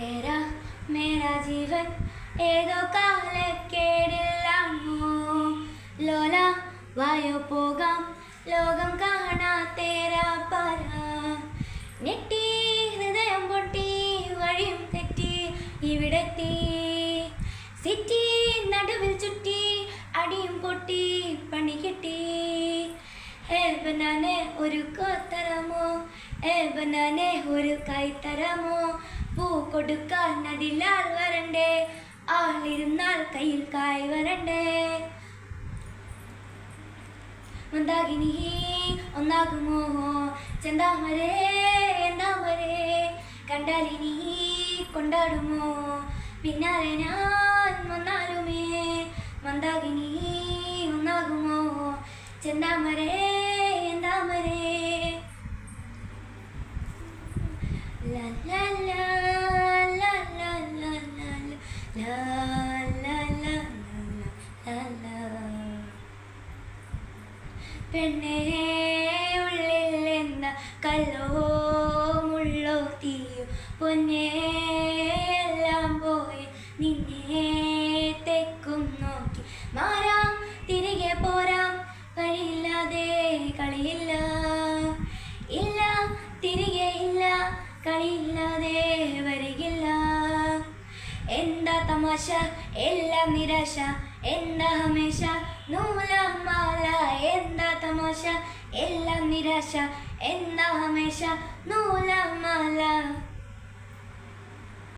തേരാ മേരാ ജീവൻ. ഏതോ കാലക്കേടില്ലാമോ? ലോല വായോ പോകാം. ലോകം കാണാ തേരാ പറ ഞെട്ടി ഹൃദയം പൊട്ടി വഴിയും തെറ്റി ഇവിടെത്തി. സിറ്റി നടുവിൽ ചുറ്റി ഏ ബനാനെ ഒരു കോത്തരമോ? ഏ ബനാനെ ഒരു കൈത്തരമോ? പൂ കൊടുക്കാൻ നദിലാൽ വരണ്ടേ? ആളിരുന്നാൽ കയ്യിൽ കായ് വരണ്ടേ? മന്ദാകിനി ഒന്നാകുമോ? ചെന്താമരേ എന്താമരേ കണ്ടാലിനി കൊണ്ടാടുമോ? പിന്നാലെ ഞാൻ വന്നാലുമേ മന്ദാകിനി ഒന്നാകുമോ? ചെന്താമരേ പെണ്ണേ ഉള്ളിൽ എന്ന കല്ലോ മുള്ളോ തീയോ പൊന്നേ എല്ലാം പോയി നിന്നെ കളിയില്ലാതെ വരികില്ല. എന്താ തമാശ? എല്ലാം നിരാശ. എന്താ ഹമേശ? നൂലമാല. എന്താ തമാശ? എല്ലാം നിരാശ. എന്താ ഹമേശ? നൂലമാല.